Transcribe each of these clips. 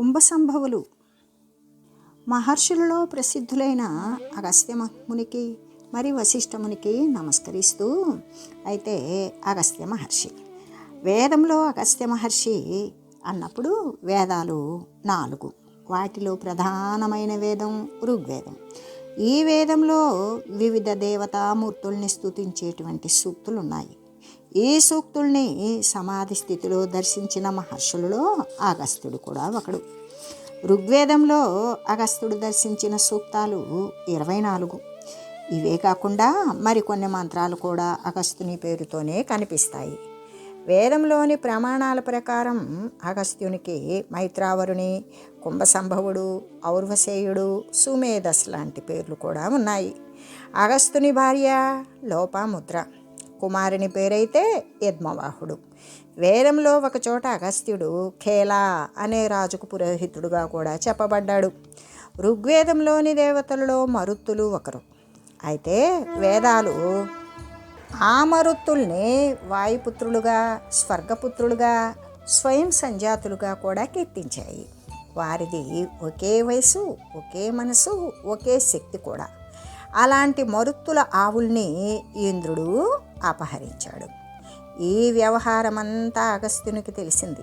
కుంభసంభవులు. మహర్షులలో ప్రసిద్ధులైన అగస్త్య మునికి మరి వశిష్ఠమునికి నమస్కరిస్తూ అయితే అగస్త్య మహర్షి. వేదంలో అగస్త్య మహర్షి అన్నప్పుడు వేదాలు నాలుగు. వాటిలో ప్రధానమైన వేదం ఋగ్వేదం. ఈ వేదంలో వివిధ దేవతామూర్తుల్ని స్థుతించేటువంటి సూక్తులు ఉన్నాయి ఈ సూక్తుల్ని సమాధి స్థితిలో దర్శించిన మహర్షులలో అగస్త్యుడు కూడా ఒకడు. ఋగ్వేదంలో అగస్త్యుడు దర్శించిన సూక్తాలు ఇరవై నాలుగు. ఇవే కాకుండా మరికొన్ని మంత్రాలు కూడా అగస్త్యుని పేరుతోనే కనిపిస్తాయి. వేదంలోని ప్రమాణాల ప్రకారం అగస్త్యునికి మైత్రావరుని కుంభసంభవుడు ఔర్వశేయుడు సుమేధస్ లాంటి పేర్లు కూడా ఉన్నాయి. అగస్త్యుని భార్య లోపాముద్ర. కుమారుని పేరైతే యద్మవాహుడు. వేదంలో ఒకచోట అగస్త్యుడు ఖేలా అనే రాజుకు పురోహితుడుగా కూడా చెప్పబడ్డాడు. ఋగ్వేదంలోని దేవతలలో మరుత్తులు ఒకరు. అయితే వేదాలు ఆ మరుత్తుల్ని వాయుపుత్రులుగా స్వర్గపుత్రులుగా స్వయం సంజాతులుగా కూడా కీర్తించాయి. వారిది ఒకే వయసు ఒకే మనసు ఒకే శక్తి కూడా. అలాంటి మరుత్తుల ఆవుల్ని ఇంద్రుడు అపహరించాడు. ఈ వ్యవహారమంతా అగస్త్యునికి తెలిసింది.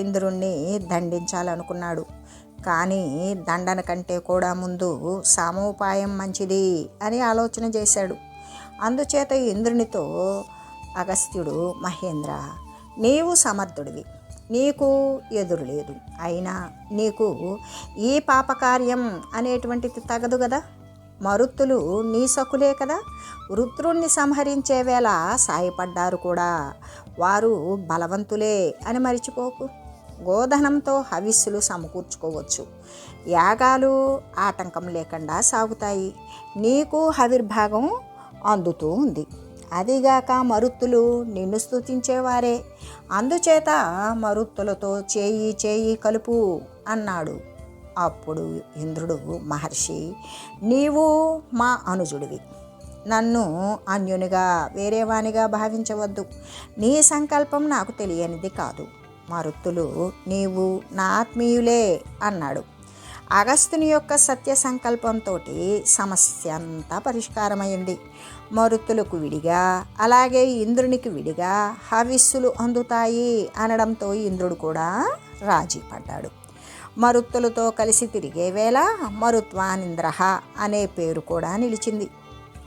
ఇంద్రుణ్ణి దండించాలనుకున్నాడు. కానీ దండన కంటే కూడా ముందు సామోపాయం మంచిది అని ఆలోచన చేశాడు. అందుచేత ఇంద్రునితో అగస్త్యుడు మహేంద్ర నీవు సమర్థుడివి. నీకు ఎదురు లేదు. అయినా నీకు ఈ పాపకార్యం అనేటువంటిది తగదు కదా మరుత్తులు నీ సకులే కదా. రుద్రుణ్ణి సంహరించే వేళ సాయపడ్డారు కూడా. వారు బలవంతులే అని మరిచిపోకు. గోధనంతో హవిస్సులు సమకూర్చుకోవచ్చు. యాగాలు ఆటంకం లేకుండా సాగుతాయి. నీకు హవిర్భాగం అందుతూ ఉంది. అదిగాక మరుత్తులు నిన్ను స్థుతించేవారే అందుచేత మరుత్తులతో చేయి చేయి కలుపు అన్నాడు. అప్పుడు ఇంద్రుడు మహర్షి నీవు మా అనుజుడివి. నన్ను అన్యునిగా వేరేవానిగా భావించవద్దు. నీ సంకల్పం నాకు తెలియనిది కాదు. మరుత్తులు నీవు నా ఆత్మీయులే అన్నాడు. అగస్తుని యొక్క సత్య సంకల్పంతో సమస్య అంతా పరిష్కారమైంది. మరుత్తులకు విడిగా అలాగే ఇంద్రునికి విడిగా హవిస్సులు అందుతాయి అనడంతో ఇంద్రుడు కూడా రాజీ పడ్డాడు. మరుత్తులతో కలిసి తిరిగే వేళ మరుత్వానింద్ర అనే పేరు కూడా నిలిచింది.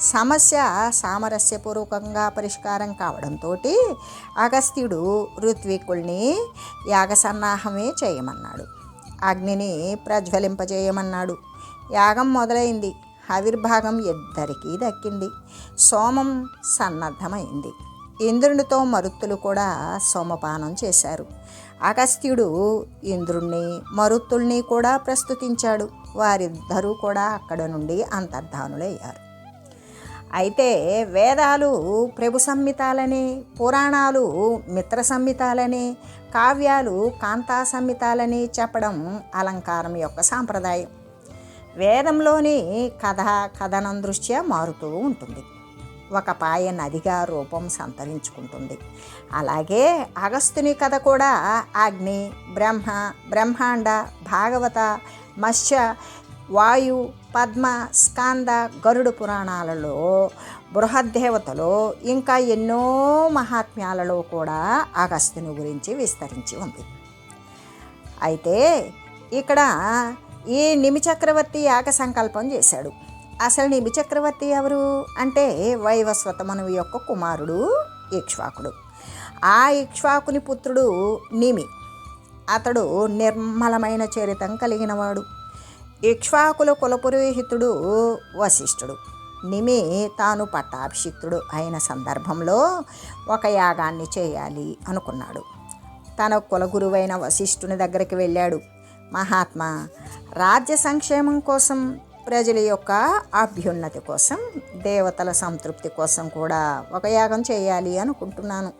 సమస్య సామరస్యపూర్వకంగా పరిష్కారం కావడంతో అగస్త్యుడు ఋత్వికుల్ని యాగసన్నాహమే చేయమన్నాడు. అగ్నిని ప్రజ్వలింపజేయమన్నాడు. యాగం మొదలైంది. ఆవిర్భాగం ఇద్దరికీ దక్కింది. సోమం సన్నద్ధమైంది. ఇంద్రునితో మరుత్తులు కూడా సోమపానం చేశారు. అగస్త్యుడు ఇంద్రుణ్ణి మరుత్తుల్ని కూడా ప్రస్తుతించాడు. వారిద్దరూ కూడా అక్కడ నుండి అంతర్ధానులయ్యారు. అయితే వేదాలు ప్రభు సంహితాలని పురాణాలు మిత్ర సంహితాలని కావ్యాలు కాంతా సంహితాలని చెప్పడం అలంకారం యొక్క సాంప్రదాయం. వేదంలోని కథ కథనం దృష్ట్యా మారుతూ ఉంటుంది. ఒక పాయ నదిగా రూపం సంతరించుకుంటుంది. అలాగే అగస్తుని కథ కూడా అగ్ని బ్రహ్మ బ్రహ్మాండ భాగవత మత్స్య వాయు పద్మ స్కాంద గరుడు పురాణాలలో బృహద్దేవతలో ఇంకా ఎన్నో మహాత్మ్యాలలో కూడా అగస్త్యుని గురించి విస్తరించి ఉంది. అయితే ఇక్కడ ఈ నిమిచక్రవర్తి యాగ సంకల్పం చేశాడు. అసలు నిమిచక్రవర్తి ఎవరు? అంటే వైవస్వతమను యొక్క కుమారుడు ఇక్ష్వాకుడు. ఆ ఇక్ష్వాకుని పుత్రుడు నిమి. అతడు నిర్మలమైన చరితం కలిగినవాడు. ఇక్ష్వాకుల కులపురోహితుడు వశిష్ఠుడు. నిమి తాను పట్టాభిషిక్తుడు అయిన సందర్భంలో ఒక యాగాన్ని చేయాలి అనుకున్నాడు. తన కులగురువైన వశిష్ఠుని దగ్గరికి వెళ్ళాడు. మహాత్మా రాజ్య సంక్షేమం కోసం ప్రజల యొక్క అభ్యున్నతి కోసం దేవతల సంతృప్తి కోసం కూడా ఒక యాగం చేయాలి అనుకుంటున్నాను.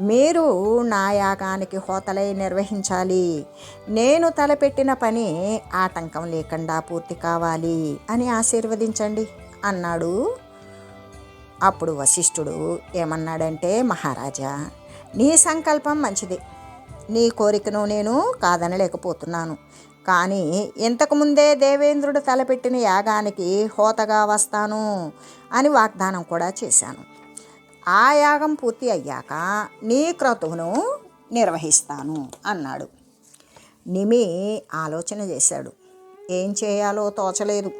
మీరు నా యాగానికి హోతలై నిర్వహించాలి. నేను తలపెట్టిన పని ఆటంకం లేకుండా పూర్తి కావాలి అని ఆశీర్వదించండి అన్నాడు. అప్పుడు వశిష్ఠుడు ఏమన్నాడంటే మహారాజా నీ సంకల్పం మంచిది. నీ కోరికను నేను కాదనలేకపోతున్నాను. కానీ ఇంతకుముందే దేవేంద్రుడు తలపెట్టిన యాగానికి హోతగా వస్తాను అని వాగ్దానం కూడా చేశాను. ఆ యాగం పూర్తి అయ్యాక నీ క్రతువును నిర్వహిస్తాను అన్నాడు. నిమి ఆలోచన చేశాడు. ఏం చేయాలో తోచలేదు.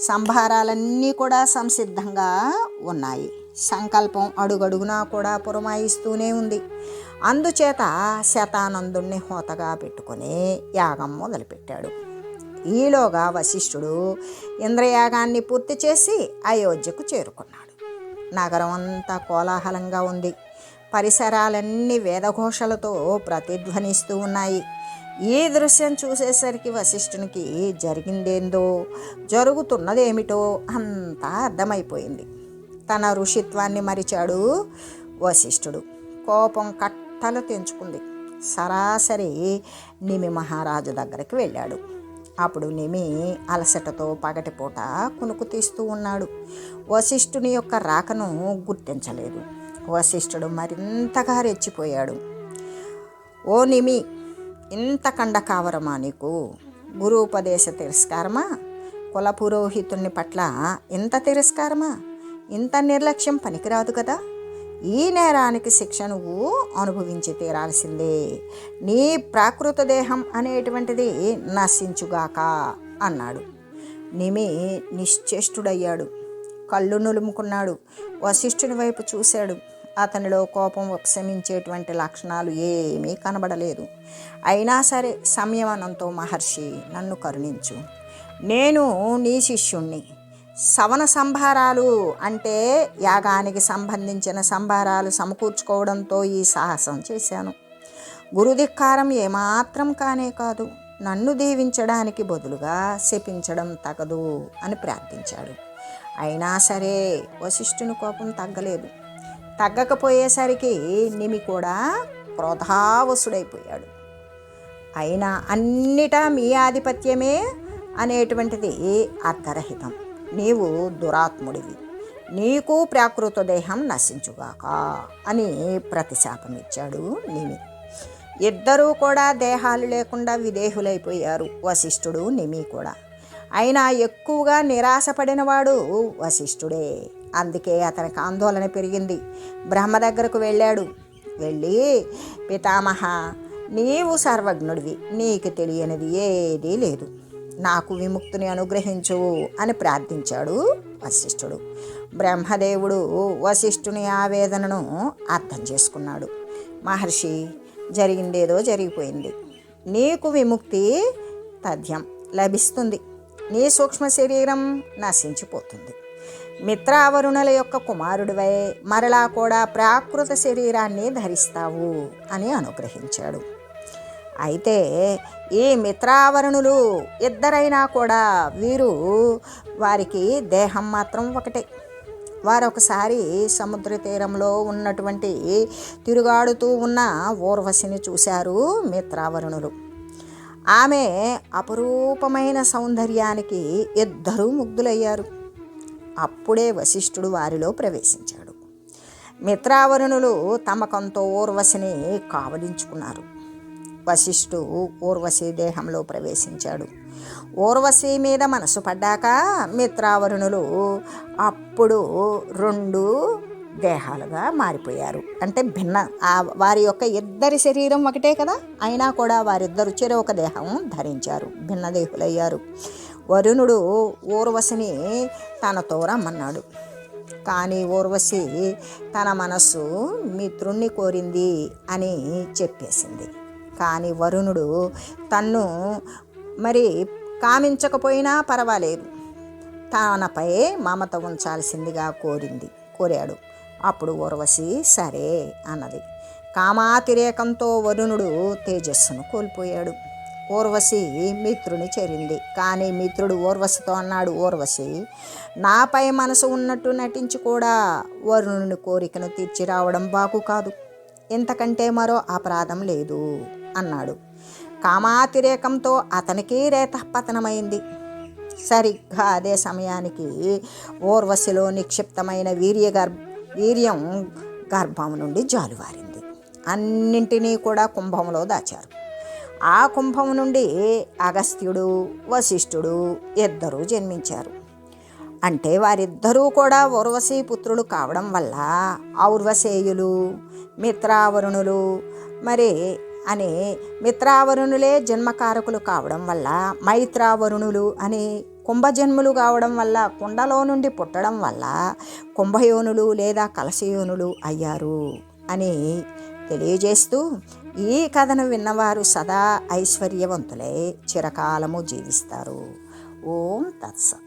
సంభారాలన్నీ కూడా సంసిద్ధంగా ఉన్నాయి. సంకల్పం అడుగడుగునా కూడా పురమాయిస్తూనే ఉంది. అందుచేత శతానందుణ్ణి హోతగా పెట్టుకుని యాగం మొదలుపెట్టాడు. ఈలోగా వశిష్ఠుడు ఇంద్రయాగాన్ని పూర్తి చేసి అయోధ్యకు చేరుకున్నాడు. నగరం అంతా కోలాహలంగా ఉంది. పరిసరాలన్నీ వేదఘోషలతో ప్రతిధ్వనిస్తూ ఉన్నాయి. ఈ దృశ్యం చూసేసరికి వశిష్ఠునికి జరిగిందేందో జరుగుతున్నదేమిటో అంతా అర్థమైపోయింది. తన ఋషిత్వాన్ని మరిచాడు వశిష్ఠుడు. కోపం కట్టలు తెంచుకుంది. సరాసరి నిమి మహారాజు దగ్గరికి వెళ్ళాడు. అప్పుడు నిమి అలసటతో పగటిపూట కునుకు తీస్తూ ఉన్నాడు. వశిష్ఠుని యొక్క రాకను గుర్తించలేదు. వశిష్ఠుడు మరింతగా రెచ్చిపోయాడు. ఓ నిమి ఇంత కండ కావరమా నీకు? గురుపదేశ తిరస్కారమా? కుల పురోహితుని పట్ల ఇంత తిరస్కారమా? ఇంత నిర్లక్ష్యం పనికిరాదు కదా? ఈ నేరానికి శిక్ష నువ్వు అనుభవించి తీరాల్సిందే. నీ ప్రాకృత దేహం అనేటువంటిది నశించుగాక అన్నాడు. నిమి నిశ్చేష్టుడయ్యాడు. కళ్ళు నులుముకున్నాడు. వశిష్ఠుని వైపు చూశాడు. అతనిలో కోపం ఉపశమించేటువంటి లక్షణాలు ఏమీ కనబడలేదు. అయినా సరే సంయమనంతో మహర్షి నన్ను కరుణించు. నేను నీ శిష్యుణ్ణి. సవన సంభారాలు అంటే యాగానికి సంబంధించిన సంభారాలు సమకూర్చుకోవడంతో ఈ సాహసం చేశాను. గురుధిక్కారం ఏమాత్రం కానే కాదు నన్ను దీవించడానికి బదులుగా శపించడం తగదు అని ప్రార్థించాడు. అయినా సరే వశిష్ఠుని కోపం తగ్గలేదు. తగ్గకపోయేసరికి నిమి కూడా క్రోధావసుడైపోయాడు. అయినా అన్నిటా మీ ఆధిపత్యమే అనేటువంటిది అర్థరహితం. నీవు దురాత్ముడివి. నీకు ప్రాకృత దేహం నశించుగాక అని ప్రతిశాపం ఇచ్చాడు నిమి. ఇద్దరూ కూడా దేహాలు లేకుండా విదేహులైపోయారు వశిష్ఠుడు నిమి కూడా. అయినా ఎక్కువగా నిరాశపడినవాడు వశిష్ఠుడే. అందుకే అతనికి ఆందోళన పెరిగింది. బ్రహ్మ దగ్గరకు వెళ్ళాడు. వెళ్ళి పితామహ నీవు సర్వజ్ఞుడివి నీకు తెలియనిది ఏదీ లేదు. నాకు విముక్తిని అనుగ్రహించు అని ప్రార్థించాడు వశిష్ఠుడు. బ్రహ్మదేవుడు వశిష్ఠుని ఆవేదనను అర్థం చేసుకున్నాడు. మహర్షి జరిగిందేదో జరిగిపోయింది. నీకు విముక్తి తథ్యం లభిస్తుంది. నీ సూక్ష్మ శరీరం నశించిపోతుంది. మిత్రావరుణుల యొక్క కుమారుడివై మరలా కూడా ప్రాకృత శరీరాన్ని ధరిస్తావు అని అనుగ్రహించాడు. అయితే ఈ మిత్రావరణులు ఇద్దరైనా కూడా వీరు వారికి దేహం మాత్రం ఒకటే. వారు ఒకసారి సముద్ర తీరంలో ఉన్నటువంటి తిరుగాడుతూ ఉన్న ఊర్వశిని చూశారు మిత్రావరుణులు. ఆమె అపురూపమైన సౌందర్యానికి ఇద్దరూ ముగ్ధులయ్యారు. అప్పుడే వశిష్ఠుడు వారిలో ప్రవేశించాడు. మిత్రావరుణులు తమకంతో ఊర్వశిని కావలించుకున్నారు. వశిష్ఠు ఊర్వశి దేహంలో ప్రవేశించాడు. ఊర్వశి మీద మనసు పడ్డాక మిత్రావరుణులు అప్పుడు రెండు దేహాలుగా మారిపోయారు. అంటే భిన్న వారి యొక్క ఇద్దరి శరీరం ఒకటే కదా? అయినా కూడా వారిద్దరు చెరో ఒక దేహం ధరించారు. భిన్న దేహులయ్యారు. వరుణుడు ఊర్వశిని తనతో రమ్మన్నాడు కానీ ఊర్వశి తన మనస్సు మిత్రుణ్ణి కోరింది అని చెప్పేసింది. కానీ వరుణుడు తన్ను మరి కామించకపోయినా పర్వాలేదు. తనపై మమత ఉంచాల్సిందిగా కోరింది కోరాడు. అప్పుడు ఊర్వశి సరే అన్నది. కామాతిరేకంతో వరుణుడు తేజస్సును కోల్పోయాడు. ఊర్వశి మిత్రుని చేరింది. కానీ మిత్రుడు ఊర్వశితో అన్నాడు ఊర్వశి నాపై మనసు ఉన్నట్టు నటించి కూడా వరుణుని కోరికను తీర్చి రావడం బాగు కాదు. ఇంతకంటే మరో అపరాధం లేదు అన్నాడు. కామాతిరేకంతో అతనికి రేతపతనమైంది. సరిగ్గా అదే సమయానికి ఊర్వశిలో నిక్షిప్తమైన వీర్య గర్భ వీర్యం గర్భం నుండి జాలువారింది. అన్నింటినీ కూడా కుంభంలో దాచారు. ఆ కుంభం నుండి అగస్త్యుడు వశిష్ఠుడు ఇద్దరూ జన్మించారు. అంటే వారిద్దరూ కూడా ఉర్వశీ పుత్రులు కావడం వల్ల ఔర్వశేయులు మిత్రావరుణులు మరి అనే మిత్రావరుణులే జన్మకారకులు కావడం వల్ల మైత్రావరుణులు అని కుంభజన్ములు కావడం వల్ల కుండలో నుండి పుట్టడం వల్ల కుంభయోనులు లేదా కలశయోనులు అయ్యారు అని తెలియజేస్తూ ఈ కథను విన్నవారు సదా ఐశ్వర్యవంతులై చిరకాలము జీవిస్తారు. ఓం తత్సత్.